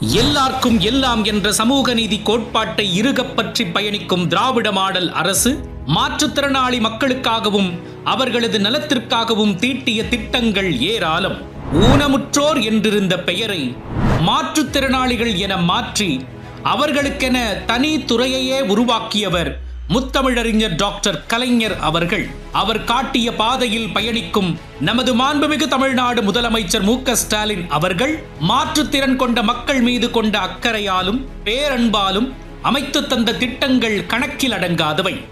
எல்லார்க்கும் எல்லாம் என்ற சமூக நீதி கோட்பாட்டை இருகப்பற்றி பயணிக்கும் திராவிட மாடல் அரசு மாற்றுத்திறனாளி மக்களுக்காகவும் அவர்களது நலத்திற்காகவும் தீட்டிய திட்டங்கள் ஏராளம். ஊனமுற்றோர் என்றிருந்த பெயரை மாற்றுத்திறனாளிகள் என மாற்றி அவர்களுக்கென தனி துறையையே உருவாக்கியவர் முத்தமிழறிஞர் டாக்டர் கலைஞர் அவர்கள் அவர் காட்டிய பாதையில் பயணிக்கும் நமது மாண்புமிகு தமிழ்நாடு முதலமைச்சர் மு ஸ்டாலின் அவர்கள் மாற்றுத்திறன் கொண்ட மக்கள் மீது கொண்ட அக்கறையாலும் பேரன்பாலும் அமைத்து தந்த திட்டங்கள் கணக்கில் அடங்காதவை.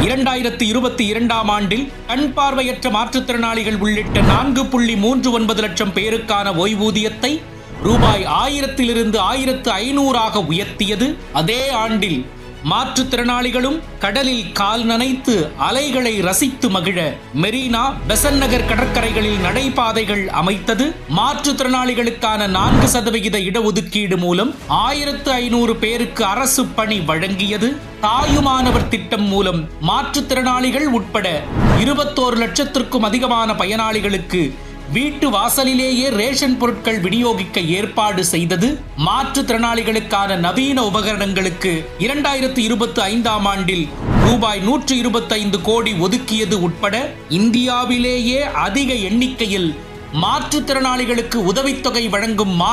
இரண்டாயிரத்தி இருபத்தி இரண்டாம் ஆண்டில் கண் பார்வையற்ற மாற்றுத்திறனாளிகள் உள்ளிட்ட நான்கு புள்ளி மூன்று ஒன்பது லட்சம் பேருக்கான ஓய்வூதியத்தை ரூபாய் ஆயிரத்திலிருந்து ஆயிரத்து ஐநூறாக உயர்த்தியது அதே ஆண்டில் மாற்றுத்திறனாளிகளும் கடலில் கால் நனைத்து அலைகளை ரசித்து மகிழ மெரினா பெசன் நகர் கடற்கரைகளில் நடைபாதைகள் அமைத்தது. மாற்றுத்திறனாளிகளுக்கான நான்கு சதவிகித இடஒதுக்கீடு மூலம் ஆயிரத்து ஐநூறு பேருக்கு அரசு பணி வழங்கியது. தாயுமானவர் திட்டம் மூலம் மாற்றுத்திறனாளிகள் உட்பட இருபத்தோரு லட்சத்திற்கும் அதிகமான பயனாளிகளுக்கு வீட்டு வாசலிலேயே ரேஷன் பொருட்கள் விநியோகிக்க ஏற்பாடு செய்தது மாற்றுத்திறனாளிகளுக்கான நவீன உபகரணங்களுக்கு இரண்டாயிரத்தி இருபத்தி ஐந்தாம் ஆண்டில் ரூபாய் நூற்று இருபத்தைந்து கோடி ஒதுக்கியது உட்பட இந்தியாவிலேயே அதிக எண்ணிக்கையில் மாற்றுத்திறனாளிகளுக்கு உதவித்தொகை வழங்கும் மா